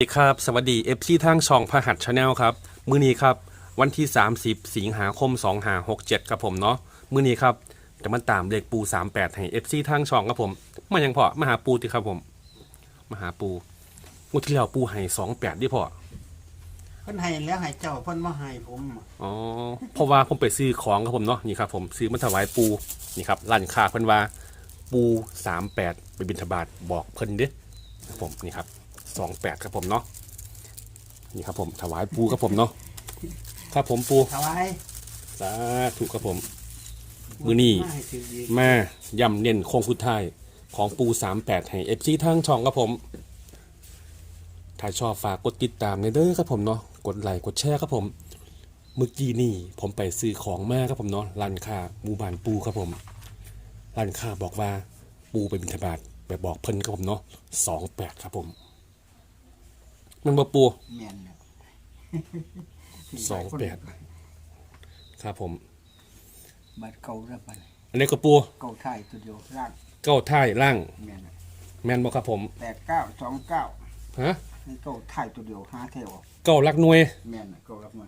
สวัสดีครับ สวัสดี FC ทางช่องพหัสชาแนลครับ มื้อนี้ครับ วันที่ 30 สิงหาคม 2567 ครับผมเนาะ มื้อนี้ครับจะมาตามเลขปู 38 ให้ FC ทางช่องครับผม มายังพอมาหาปูติครับผม มาหาปูงวดที่แล้วปูให้28ดิพอเพิ่นให้แล้วให้เจ้าเพิ่นมาให้ผมอ๋อ เพราะว่าผมไปซื้อของครับผมเนาะ นี่ครับผมซื้อมาถวายปู นี่ครับร้านค้าเพิ่นว่าปู 38 ไปบิณฑบาตบอกเพิ่นเด้ครับผม นี่ครับ 28ครับผมเนาะนี่ครับผมถวายปูครับผมเนาะครับผมปูถวายสาธุครับผมมื้อนี้าให้ถืออีกมาย่ำเน้นโค้งสุดท้ายของปู38ให้เอฟซีทางช่องครับผมถ้าชอบฝากกดติดตามในเด้อครับผมเนาะกดไลค์กดแชร์ครับผมเมื่อกี้นี่ผมไปซื้อของมาครับผมเนาะร้านค้าหมู่บ้านปูครับผมร้านค้าบอกว่าปูไปบิณฑบาตไปบอกเพิ่นครับผมเนาะ28ครับผม มันบ่ปู แม่นแล้วสองแปด ครับผม บัดเก่าแล้วบัดอันนี้ก็ปูเก่าไทยตัวเดียวร่างเก้าท่ายล่าง แม่นแล้วแม่นบ่ครับผม แปดเก้าสองเก้าฮะนี่เก่าไทยตัวเดียวห้าเท่าเก้าหลักหน่วยแม่นน่ะเก่ารับมา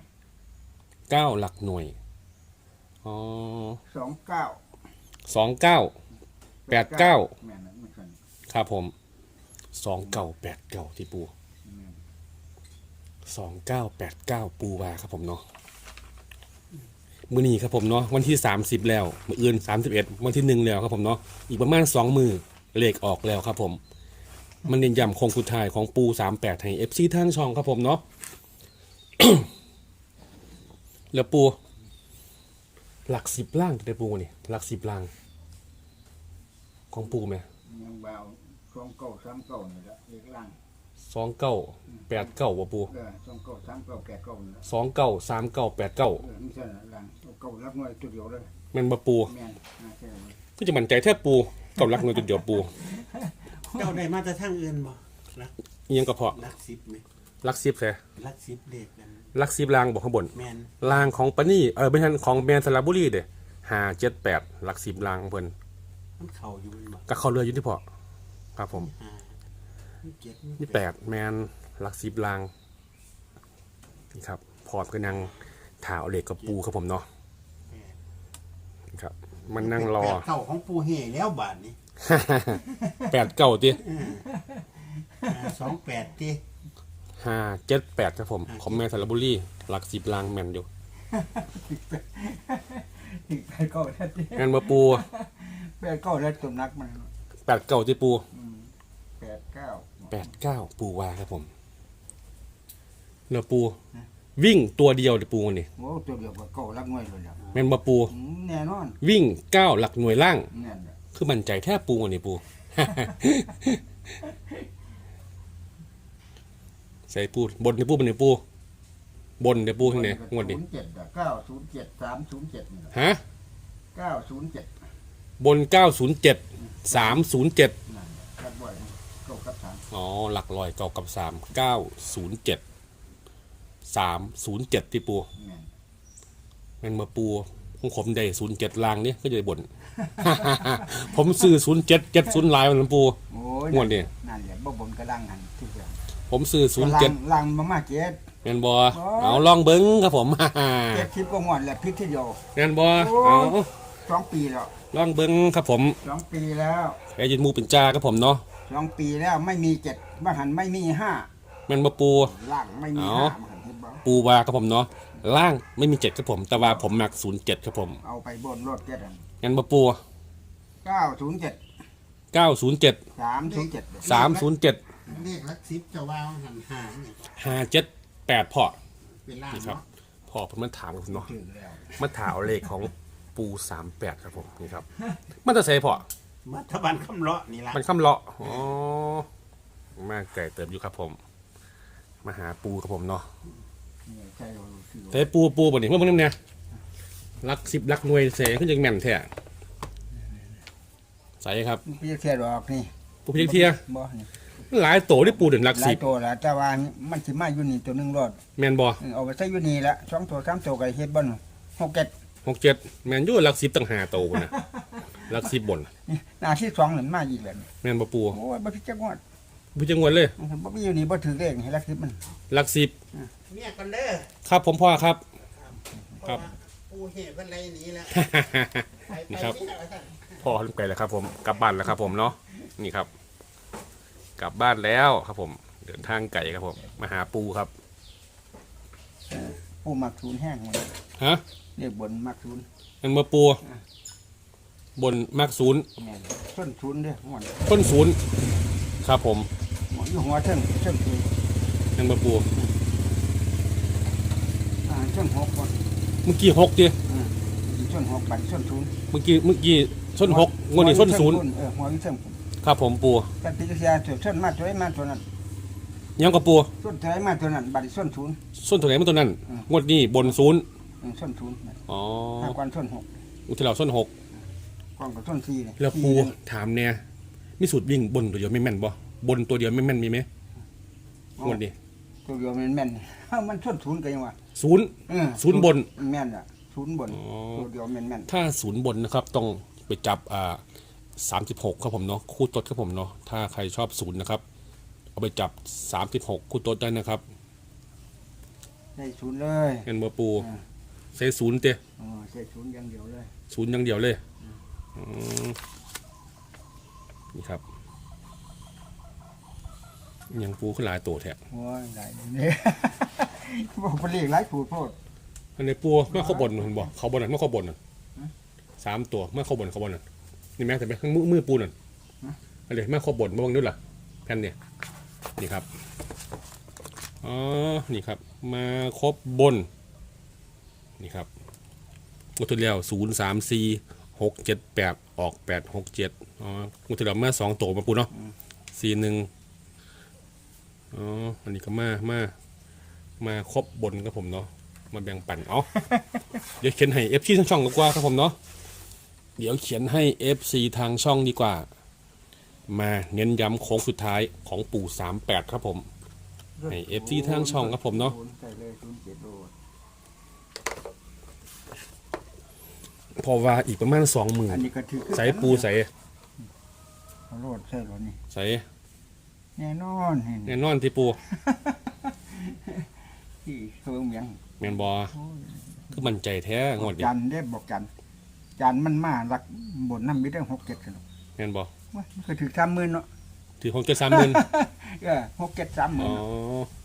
เก้าหลักหน่วย อ๋อสองเก้าสองเก้า แปดเก้า แม่นน่ะไม่เคยครับผม สองเก้าแปดเก้าที่ปูแม่น สองเก้าแปดเก้าปูวาครับผมเนาะมือนี้ครับผมเนาะวันที่สามสิบแล้วมืออื่นสามสิบเอ็ดวันที่หนึ่งแล้วครับผมเนาะอีกประมาณสองมือเลขออกแล้วครับผม มันเน้นย้ำโคงสุดท้ายของปูสามแปดให้เอฟซีทางช่องครับผมเนาะแล้วปู หลักสิบล่างจะได้ปูนี่หลักสิบล่าง ของปูไหมยังเบาสองเก้าสามเก้านี่แหละเรียกร่าง สองเก้าแปดเก้าว่ปูเออสองเก้าสามเก้าแปดเก้านี่แหละสองเก้าสามเก้าแปดเก้าเออไม่ใช่นะร่างเอาเก้ารับหน่วยตัวเดียวเลยแมันมาปูแม่นห้าเท่าเลยก็จะมั่นใจแทบปูกับรักหน่วยจุดเดียวปูเจ้าได้มาแต่ทางอื่นบ่รักอิหยังก็พอรักสิบไหมรักซิบใช่รักสิบเด็กกันรักซิบลางบอกข้างบน แมนลางของปานี่เออไม่ใช่ของแมนสระบุรีเด้ห้าเจ็ดแปดรักสิบลางของเพิ่นมันเข่าอยู่มันบ่ก็เข้าเรืออยู่ที่พอครับผมห้า มันเจ็ดนี่แปดแมนรักสิบลางนี่ครับพร้อมกันนั่งถาวเหล็กกับปูครับผมเนาะนี่ครับ มันนั่งรอ แปดเข่าของปูเฮ่แล้วบาทนี้แปดเก้าตีสองแปดตีห้าเจ็ดแปดครับผมของแมนสระบุรีรักสิบลางแมนอยู่อีกแปดเก้าแล้วแมนมาปูแปดเก้าแล้วตัวนักมันแปดเก้าที่ปูแปดเก้า แปดเก้าปูวาครับผมเนาะปู วิ่งตัวเดียวเดี๋ยวปูนี่โอ้ตัวเดียวก็เก่าลักหน่วยเลยเนี่ยแม่นมาปูแน่นอนวิ่งเก้าหลักหน่วยล่าง แน่นคือมั่นใจแท้ปูนี่ปู ใส่ปูบนเดี๋ยวปูบนเดี๋ยวปู บนเดี๋ยวปูที่ไหนงวดนี้ศูนย์เจ็ดเก้าศูนย์เจ็ดสามศูนย์เจ็ดฮะ เก้าศูนย์เจ็ดบนเก้าศูนย์เจ็ดสามศูนย์เจ็ด อ๋อ หลักลอยเก้ากับสามเก้าศูนย์เจ็ดสามศูนย์เจ็ดที่ปูแน่นแมันมาปูของผมได้ศูนย์เจ็ดลางนี่ก็จะได้บ่น ผมซื้อศูนย์เจ็ดเจ็ดศูนย์ลายมันปูโอ้ยงวดนี้นั่นแหละบ่บนกระลังหันที่เดียวผมซื้อศูนย์เจ็ดลังมามาเจ็ดแมนบอเอาลองเบิ้งครับผมเจ็ดสิบกว่างวดแหละพิษที่เดียวแมนบอโอ้เอาสองปีแล้วลองเบิ้งครับผมสองปีแล้วไอ้ยินหมูเป็นจ้าครับผมเนาะ สองปีแล้วไม่มีเจ็ดมาหันไม่มีห้าแมนมาปู ล่างไม่มีเอาห้ามาหันเห็นบ่ปูวาครับผมเนาะล่างไม่มีเจ็ดครับผม แต่ว่าผมหนักศูนย์เจ็ดครับผมเอาไปบนรถเจ็ดอันงั้นมาปูเก้าศูนย์เจ็ดเก้าศูนย์เจ็ดสามศูนย์เจ็ดสามศูนย์เจ็ดเลขรักสิบจะวางหันหางนี่ห้าเจ็ดแปดพอเป็นล่างนี่ครับเนาะพอผมมาถามครับผมเนาะถึงแล้วมาถามเลขของปูสามแปดครับผมนี่ครับ มันจะใส่พอ มัธบันคำเลาะนี่ละมันคำเลาะอ๋อมาไก่เติบอยู่ครับผม มาหาปูครับผมเนาะนี่ใช่ว่าคือแต่ปูปูบ่นี่เมื่อวันนี้เนี่ยรักสิบรักหน่วยเสียขึ้นยังแม่นแท้ใส่ครับพี่จะเทียดอกนี่ปูเพียงเทียบ่นี่หลายโตที่ปูเด่นรักหลาสิยบตัวแล้วแต่ว่ามันสิมาอยู่นี่ตัวหนึงรอดแมนบอเอาไปใส่อยู่นี่ละสองตัวสามตัวก็เฮ็ดบ่นหกเจ็ดหกเจ็ดแมนอยูรักสิบต่างหาโตพุ่นนะ รักสิบบนนี่หน้าที่สองนั่นมาอีกแล้วนี่แมนบอปูโอ้ยบ่พิจักงวดผู้จังหวัดเลยมันบ่มีอยู่นี่บ่ถือเลขให้ลักสิบมันหลักสิบเนี่ยกันเด้อครับผมพ่อครับ ครับปูเหตุเป็นไรหนี้แล้วไปไปนี่ครับเนี่ยว่าซั่นพ่อลงไปแล้วครับ ผมกลับบ้านแล้วครับ ผมเนาะนี่ครับ กลับบ้านแล้วครับผม เดินทางไกลครับผมมาหาปูครับผู้มักศูนย์แห้งหมดฮะเรียกบนมักศูนย์มันมาปู บนมากศูนย์แม่นส้นศูนย์เด้อหมดต้นศูนย์ครับผมหมดอยู่หัวเชิงเชิงศูนย์ยังมาปูอ่าเชิงหกหมดเมื่อกี้หกดิอืมอยู่ส้นหกบัดส้นศูนย์เมื่อกี้เมื่อกี้ส้นหกงวดนี้ส้นศูนย์เออหัวอยู่เชิงครับผมปูแต่ปีกเสียส่วนส้นมาตัวไหนมาตัวนั้นยังกับปูส้นตัวไหนมาตัวนั้นบัดนี้ส้นศูนย์ ส้นตัวไหนมาตัวนั้น อืม งวดนี้บนศูนย์อืมส้นศูนย์อ๋อห้าก้อนส้นหกอุทิเราส้นหก ก้อนกับส้นสี่เนี่ยแล้วปูถามเนี่ยมีสูตรวิ่งบนตัวเดียวไม่แม่นบ่บนตัวเดียวไม่แม่นมีไหมงวดนี้ตัวเดียวมันแม่นมันส้นศูนย์กันยังวะศูนย์เออศูนย์บนแม่นอะศูนย์บนอ๋อตัวเดียวแม่นแม่นถ้าศูนย์บนนะครับต้องไปจับอ่าสามสิบหกครับผมเนาะคู่ต้นครับผมเนาะถ้าใครชอบศูนย์นะครับ เอาไปจับสามสิบหกคู่ต้นได้นะครับได้ศูนย์เลยเงินบัวปูอ่าใช้ศูนย์เตะอ๋อใช่ศูนย์อย่างเดียวเลยศูนย์อย่างเดียวเลยอืม นี่ครับยังปูขึ้นหลายตัวแท้โอ้ยได้เนี่ยบอกไปเรียกหลายผูดโพดอันนี้ปูเมื่อเขาบนเห็นบอกเขาบนน่ะเมื่อเขาบนน่ะสามตัวเมื่อเขาบนเขาบนน่ะนี่แม่แต่เป็นข้างมือมือปูน่ะอันนี้เมื่อเขาบนมาบังด้วยล่ะแผ่นเนี่ยนี่ครับอ๋อนี่ครับ มาครบบน นี่ครับงวดที่แล้วศูนย์สามสี่ หกเจ็ดแปดออกแปดหกเจ็ดอ๋องวดที่แล้วมาสองตัวมาปูเนาะสี่หนึ่งอ๋ออันนี้ก็มามามาครบบนครับผมเนาะมาแบ่งปันเอาเดี๋ยวเขียนให้เอฟซีทางช่องดีกว่าครับผมเนาะเดี๋ยวเขียนให้เอฟซีทางช่องดีกว่า มาเน้นย้ำโค้งสุดท้ายของปู่สามแปดครับผมให้ FC ทางช่องครับผมเนาะ ศูย์ใส่เลยศูนย์เจ็ดโลด เพอว่าอีกประมาณสองหมื่อันนนี้ก็ถือใส่ปูใส่เอาโลดใส่โลดนี่ใส่แน่นอนเห็นแน่นอนที่ปูที่เฟิงเมียงแมนบอคือมันใจแท้งวดดิจันได้บอกจันจันมันมารักบนน้ำมีได้หกเจ็ดกันหรอกแมนบอว่ามันก็ถือสามหมื่นเนาะถือของเกินสามหมื่นเออหกเจ็ดสามหมื่อ๋นอเน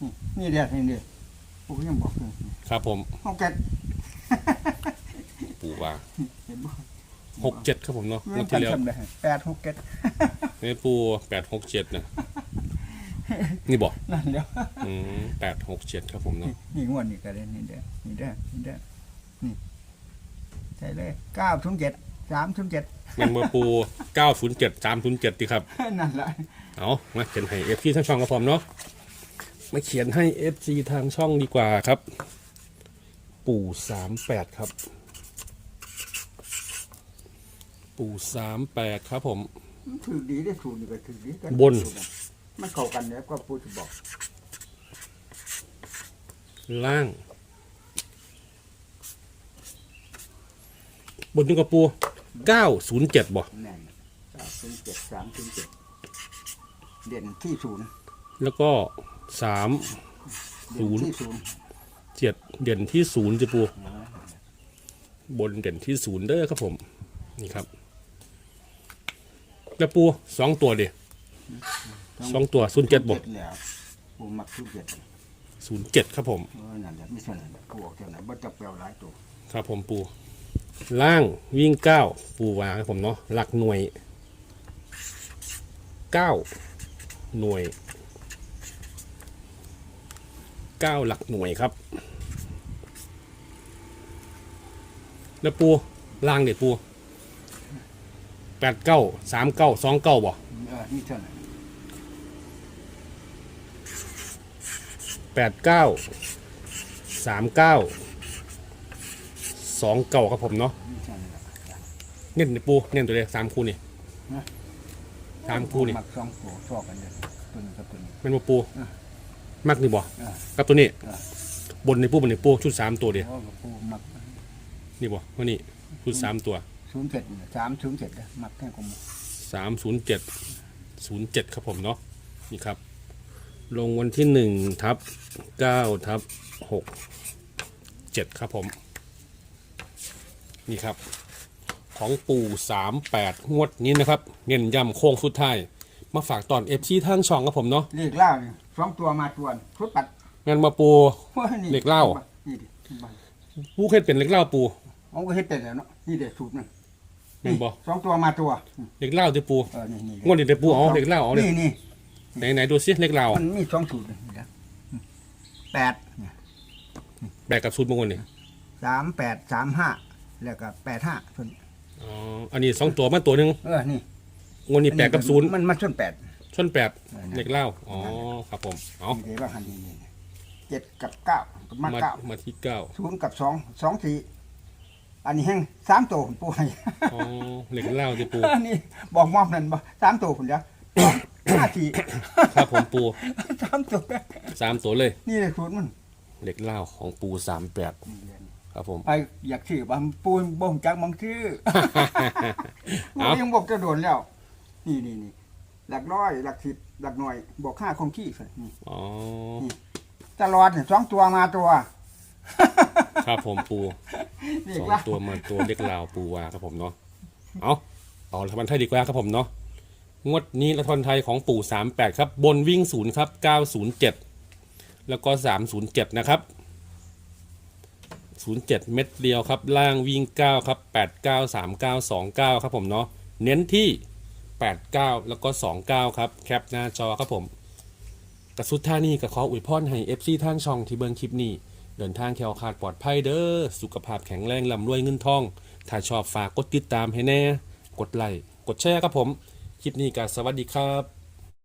าะนี่เดียวนี่เดียวปูยังบอกอยู่ครับผมหกเจ็ดปู ว่าเห็นบ่หกเจ็ดครับผมเนาะงเงิวดนกัที่นแล้วทำได้แปดหกเจ็ดไม่ปูแปดหกเจ็ดนะนี่บอกนั่นเดียวอืมแปดหกเจ็ดครับผมเนาะนี่งวดนี่ก็ได้นี่เด้อนี่เด้อนี่เด้อนี่ใช่เลยเก้าศูนย์เจ็ดสามศูนย์เจ็ดแมนบอปูเก้าศูนย์เจ็ดสามศูนย์เจ็ดดีครับนั่นแหละเอามาเขียนให้เอฟซีทางช่องครับผมเนาะมาเขียนให้เอฟซีทางช่องดีกว่าครับ ปู่สามแปดครับ ปู่สามแปดครับผม มันถือดีได้ถูกนี่ก็ถือดีกันบน มันเข้ากันเนี่ยก็พูดจะบอกล่าง บนนึงกับปูเก้าศูนย์เจ็ดบ่แน่นเก้าศูนย์เจ็ดสามศูนย์เจ็ดเด่นที่ศูนย์แล้วก็สามเด่นศูนย์ที่ศูนย์เจ็ดเด่นที่ศูนย์จะปู บนเด่นที่ศูนย์เด้อครับผม นี่ครับ แล้วปูสองตัวเดียสองตัวศูนย์เจ็ดบ่แล้วผมมักศูนย์เจ็ดศูนย์เจ็ดครับผมเออนั่นแหละไม่ใช่นั่นแหละกูออกเท่านั้นบ่จะเปลวหลายตัวครับผมปู ล่างวิ่งเก้าปูวางครับผมเนาะหลักหน่วยเก้าหน่วยเก้าหลักหน่วยครับ แล้วปูล่างเด็ดปู แปดเก้าสามเก้าสองเก้าบ่เออนี่เท่านั้นแปดเก้าสามเก้าสองเก้าครับผมเนาะนี่เท่านั้นแหละเน้นในปูเน้นตัวเลขสามคู่นี่ฮะสามคู่นี่มักสองตัวชอบกันเลยตัวนี้กับตัวนี้ เป็นบ่ปูอะมักนี่บ่อะกับตัวนี้อะ บนในปูบนในปูชุดสามตัวเดียวเพราะว่ากูมักนี่บ่ว่านี่ชุดสามตัว ศูนย์เจ็ดสามศูนย์เจ็ดมักแค่กว่าหมูสามศูนย์เจ็ดศูนย์เจ็ดครับผมเนาะนี่ครับ ลงวันที่หนึ่งทับเก้าทับหกเจ็ดครับผม นี่ครับ ของปู่สามแปดงวดนี้นะครับ เน้นย้ำโค้งสุดท้ายมาฝากตอนเอฟซีทางช่องครับผมเนาะเลขเล่าเนี่ยสองตัวมาตัวชุดปัดงานมาปูว่านี่เลขเหล้านี่ดิบ้านปูเคยเป็นเล็กเล่าปูเอาก็เฮ็ดเป็นแล้วเนาะนี่เด็ดสูตรนึง เห็นบ่สองตัวมาตัวอืมเล็กเล่าที่ปูเออนี่นี่งวดนี้ได้ปูเอาเล็กเล่าเอาเลยนี่นี่ไหนไหนดูซิเล็กเล่ามันมีสองสูตรนี่นะอืมแปดเนี่ยแบกกับสูตรบางคนนี่สามแปดสามห้าแล้วก็แปดห้าส่วนอ๋ออันนี้สองตัวมาตัวหนึ่งเออนี่งวดนี้แปดกับศูนย์มันมาส่วนแปดชนแปดเออนะเล็กเล่าอ๋อครับผมเอานี่เดี๋ยวว่าหันนี่นี่เจ็ดกับเก้ากับมามาเก้ามาที่เก้าศูนย์กับสองสองสี่ อันนี้แห้งสามตัวผมปูให้ อ๋อเล็กเล่าที่ปู อันนี้บอกมอบนั่นบ่สามตัวผมเดียวห้าสี่ครับผมปูสามตัวสามตัวเลย นี่เลยศูนย์มันเล็กเล่าของปูสามแปดครับผมไปอยากชื่อบางปูนบ่งจักบางชื่อเอายังบอกจะโดนแล้ว นี่นี่นี่หลักร้อยหลักสิบหลักหน่วยบอกค่าคงที่ใส่นี่อ๋อ ตลอดเนี่ยสองตัวมาตัว ครับผมปูนี่สองว่าตัวมาตัวเล็กลาวปูวาครับผมเนาะเอาเอารัฐบาลไทยดีกว่าครับผมเนาะงวดนี้รัฐบาลไทยของปู่38ครับ บนวิ่งศูนย์ครับ907แล้วก็307นะครับ07เม็ดเดียวครับ ล่างวิ่ง9ครับ89 39 29ครับผมเนาะเน้นที่89แล้วก็29ครับแคปหน้าจอครับผมกระสุดท่านี้ก็ขออวยพรให้ FC ทางช่องที่เบิ่งคลิปนี้ เดินทางแคล้วคลาดปลอดภัยเด้อ สุขภาพแข็งแรงลำรวยเงินทอง ถ้าชอบฝากกดติดตามให้แน่ กดไลค์ กดแชร์ครับผม คลิปนี้ก็สวัสดีครับ